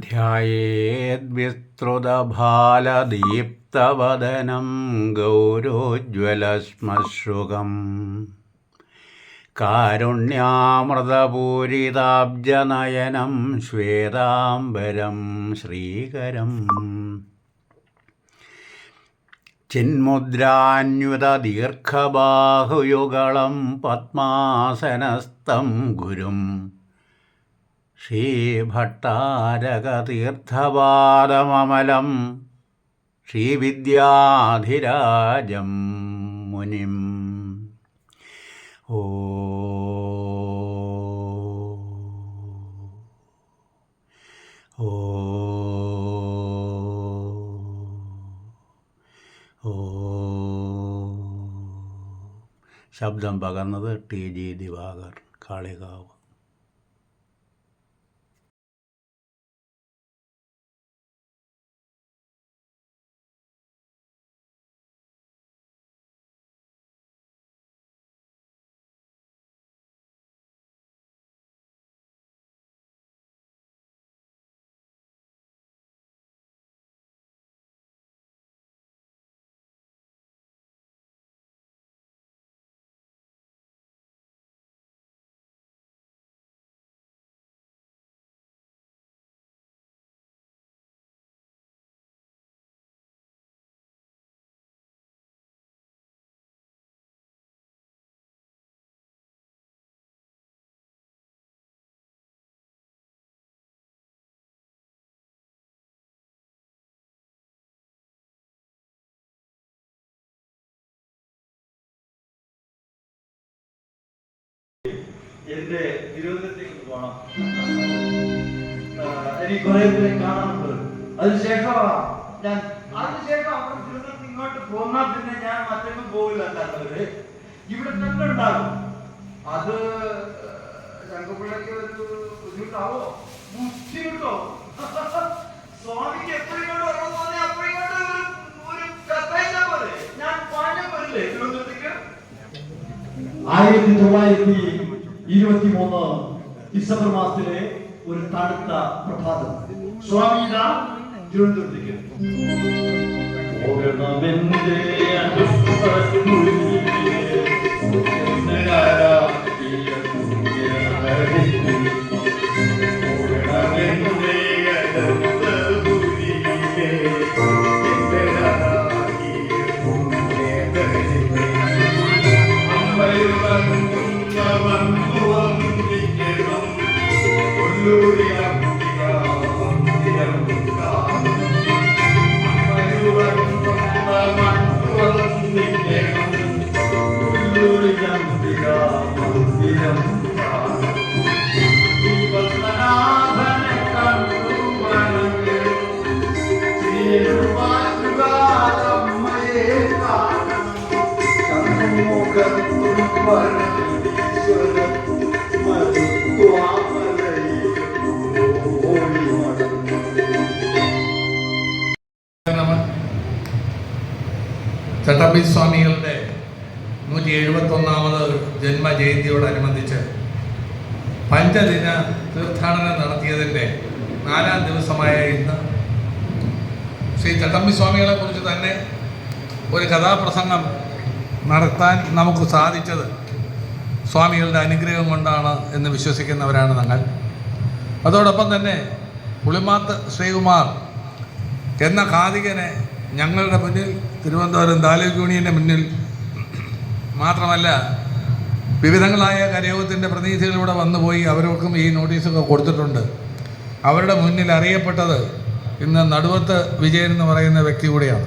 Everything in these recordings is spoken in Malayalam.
ധ്യേദ്വിസ്തൃതഭാലദീപ്തവദനം ഗൗരോജ്വലശ്മശ്രുകം കാരുണ്യാമൃതപൂരിതാബ്ജനയനം ശ്വേതാംബരം ശ്രീകരം. ചിന്മുദ്രാന്യുതദീർഘബാഹുയുഗളം പത്മാസനസ്ഥം ഗുരും. ശ്രീഭട്ടാരകതീർത്ഥപാദമമലം ശ്രീവിദ്യാധിരാജം മുനിം. ഓ. ഓ. ഓ. ശബ്ദം പകർന്നത് ടി ജി ദിവാകർ കാളികാവ്. എന്റെ തിരുവനന്തപുരത്തേക്ക് പോകണം എനിക്ക് കുറെ പേരെ കാണാനുണ്ട്. അതിനുശേഷം ഞാൻ അതിനുശേഷം അവിടെ തിരുവനന്തപുരത്ത് ഇങ്ങോട്ട് പോന്നാൽ പിന്നെ ഞാൻ മറ്റൊന്നും പോകില്ല എന്താണത് ഇവിടെ തന്നെ ഉണ്ടാകും. അത് ശങ്കുപിള്ളക്ക് ഒരു ബുദ്ധിമുട്ടാവോ? ബുദ്ധിമുട്ടോ സ്വാമിക്ക് എപ്പോഴും ആയിരത്തി തൊള്ളായിരത്തി ഇരുപത്തി മൂന്ന് ഡിസംബർ മാസത്തിലെ ഒരു തണുത്ത പ്രഭാതം. സ്വാമിത തിരുവനന്തപുരത്തേക്ക്. പോകണമെന്റെ അനുഭവത്തിനുള്ളിലെ ചട്ടമ്പി സ്വാമികളുടെ നൂറ്റി എഴുപത്തൊന്നാമത് ജന്മജയന്തിയോടനുബന്ധിച്ച് പഞ്ചദിന തീർത്ഥാടനം നടത്തിയതിന്റെ നാലാം ദിവസമായ ഇന്ന് ശ്രീ ചട്ടമ്പി സ്വാമികളെ കുറിച്ച് തന്നെ ഒരു കഥാപ്രസംഗം നടത്താൻ നമുക്ക് സാധിച്ചത് സ്വാമികളുടെ അനുഗ്രഹം കൊണ്ടാണ് എന്ന് വിശ്വസിക്കുന്നവരാണ് ഞങ്ങൾ അതോടൊപ്പം തന്നെ പുളിമാത്ത് ശ്രീകുമാർ എന്ന കാതികനെ ഞങ്ങളുടെ മുന്നിൽ തിരുവനന്തപുരം താലൂക്ക് യൂണിയന്റെ മുന്നിൽ മാത്രമല്ല വിവിധങ്ങളായ കരയോഗത്തിന്റെ പ്രതിനിധികളിവിടെ വന്നുപോയി അവർക്കും ഈ നോട്ടീസൊക്കെ കൊടുത്തിട്ടുണ്ട്. അവരുടെ മുന്നിൽ അറിയപ്പെട്ടത് ഇന്ന് നടുവത്ത് വിജയൻ എന്ന് പറയുന്ന വ്യക്തി കൂടിയാണ്.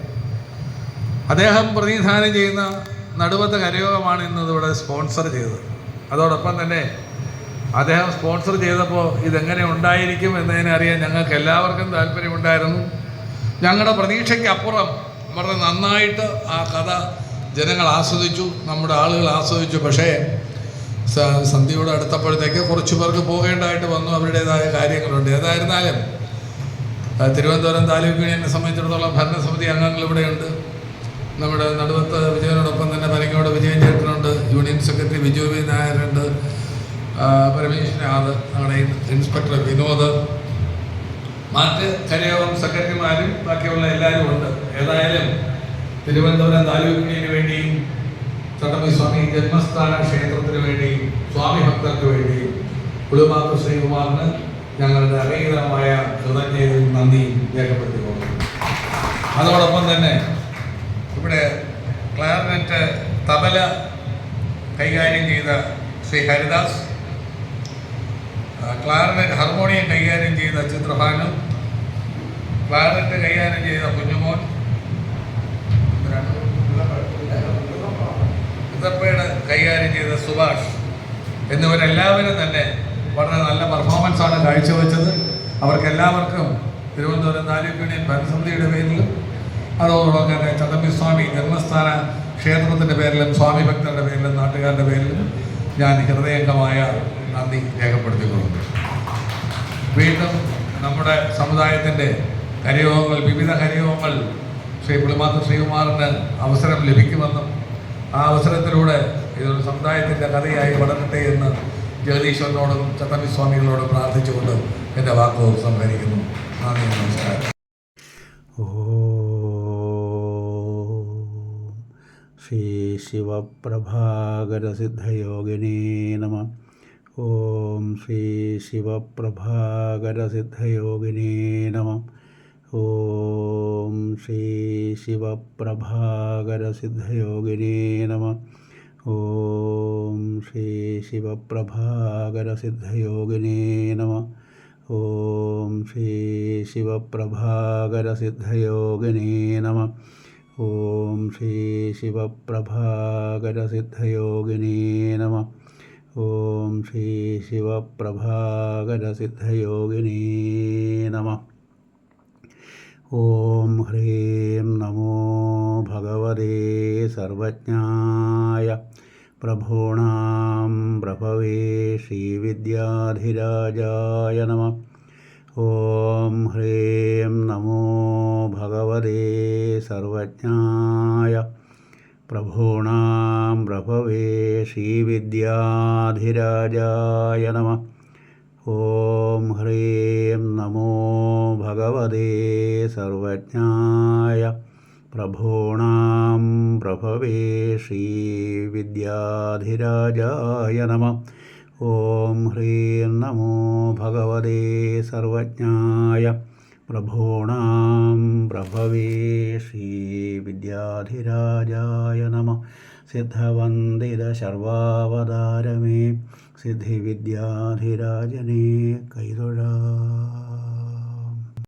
അദ്ദേഹം പ്രതിനിധാനം ചെയ്യുന്ന നടുവത്ത് കരയോഗമാണ് ഇന്ന് ഇവിടെ സ്പോൺസർ ചെയ്തത്. അതോടൊപ്പം തന്നെ അദ്ദേഹം സ്പോൺസർ ചെയ്തപ്പോൾ ഇതെങ്ങനെ ഉണ്ടായിരിക്കും എന്നതിനെ അറിയാൻ ഞങ്ങൾക്ക് എല്ലാവർക്കും താല്പര്യമുണ്ടായിരുന്നു. ഞങ്ങളുടെ പ്രതീക്ഷയ്ക്ക് അപ്പുറം വളരെ നന്നായിട്ട് ആ കഥ ജനങ്ങൾ ആസ്വദിച്ചു നമ്മുടെ ആളുകൾ ആസ്വദിച്ചു. പക്ഷേ സന്ധ്യയോട് അടുത്തപ്പോഴത്തേക്ക് കുറച്ച് പേർക്ക് പോകേണ്ടതായിട്ട് വന്നു. അവരുടേതായ കാര്യങ്ങളുണ്ട്. ഏതായിരുന്നാലും തിരുവനന്തപുരം താലൂക്ക് യൂണിയനെ സംബന്ധിച്ചിടത്തോളം ഭരണസമിതി അംഗങ്ങൾ ഇവിടെയുണ്ട്. നമ്മുടെ നടുവത്ത് വിജയനോടൊപ്പം തന്നെ പരങ്ങോട് വിജയൻ ചേട്ടനുണ്ട്. യൂണിയൻ സെക്രട്ടറി ബിജു വി നായരുണ്ട്. പരമേശ്വരനാഥ് നമ്മുടെ ഇൻസ്പെക്ടർ വിനോദ്. മറ്റ് കരയോഗം സെക്രട്ടറിമാരും ബാക്കിയുള്ള എല്ലാവരും ഉണ്ട്. ഏതായാലും തിരുവനന്തപുരം താലൂക്കിന് വേണ്ടിയും ചട്ടമ്പി സ്വാമി ജന്മസ്ഥാന ക്ഷേത്രത്തിന് വേണ്ടിയും സ്വാമി ഭക്തർക്ക് വേണ്ടിയും കുളിമാത്ത ശ്രീകുമാറിന് ഞങ്ങളുടെ അംഗീകരമായ കൃതജ്ഞതയും നന്ദിയും രേഖപ്പെടുത്തിക്കൊള്ളുന്നു. അതോടൊപ്പം തന്നെ ഇവിടെ ക്ലാർനെറ്റ് തബല കൈകാര്യം ചെയ്ത ശ്രീ ഹരിദാസ് ക്ലാറിനറ്റ് ഹാർമോണിയം കൈകാര്യം ചെയ്ത ചിത്രഭാനു ക്ലാറിനറ്റ് കൈകാര്യം ചെയ്ത കുഞ്ഞുമോൻ. ഇതപ്പയുടെ കൈകാര്യം ചെയ്ത സുഭാഷ് എന്നിവരെല്ലാവരും തന്നെ വളരെ നല്ല പെർഫോമൻസാണ് കാഴ്ചവെച്ചത്. അവർക്കെല്ലാവർക്കും തിരുവനന്തപുരം താലൂക്ക് യൂണിയൻ ഭരണസമിതിയുടെ പേരിലും അതോടൊപ്പം തന്നെ സ്വാമി ജന്മസ്ഥാന ക്ഷേത്രത്തിന്റെ പേരിലും സ്വാമി ഭക്തരുടെ പേരിലും നാട്ടുകാരുടെ പേരിലും ഞാൻ ഹൃദയംഗമായ നന്ദി രേഖപ്പെടുത്തിക്കൊള്ളുന്നു. വീണ്ടും നമ്മുടെ സമുദായത്തിന്റെ കരയോഗങ്ങൾ വിവിധ കരയോഗങ്ങൾ ശ്രീ പുളിമാത്ത ശ്രീകുമാറിന് അവസരം ലഭിക്കുമെന്നും ആ അവസരത്തിലൂടെ ഇതൊരു സമുദായത്തിന്റെ കഥയായി വളരട്ടെ എന്ന് ജഗദീശ്വരനോടും ചത്തമ്പിസ്വാമികളോടും പ്രാർത്ഥിച്ചുകൊണ്ട് എന്റെ വാക്കുകൾ സംഹരിക്കുന്നു നന്ദി നമസ്കാരം. ഓം ശ്രീ ശിവപ്രഭാകരസിദ്ധയോഗിനേ നമ ഓം ശ്രീ ശിവപ്രഭാകരസിദ്ധയോഗിനേ നമ ഓം ശ്രീ ശിവപ്രഭാകരസിദ്ധയോഗിനേ നമ ഓം ശ്രീ ശിവപ്രഭാകരസിദ്ധയോഗിനേ നമ ഓം ശ്രീ ശിവപ്രഭാകരസിദ്ധയോഗിനേ നമ ഓം ശ്രീ ശിവപ്രഭാകരസിദ്ധയോഗിനേ നമ ഓം ശ്രീ ശിവപ്രഭാകരസിദ്ധയോഗിനേ നമ ഓം ഹ്രീം നമോ ഭഗവതേ പ്രഭവേ ശ്രീവിദ്യാധിരാജായ നമ ഓം ഹ്രീം നമോ ഭഗവതേ സർവജ്ഞായ പ്രഭൂണാം പ്രഭവേ ശ്രീവിദ്യാധിരാജായ നമ ഓം ഹ്രീം നമോ ഭഗവതേ സർവജ്ഞായ പ്രഭൂണാം പ്രഭവേ ശ്രീവിദ്യാധിരാജായ നമ സിദ്ധവന്ദിത ശർവാവതാരമേ സിദ്ധിവിദ്യാധിരാജനേ കൈതൊഴാ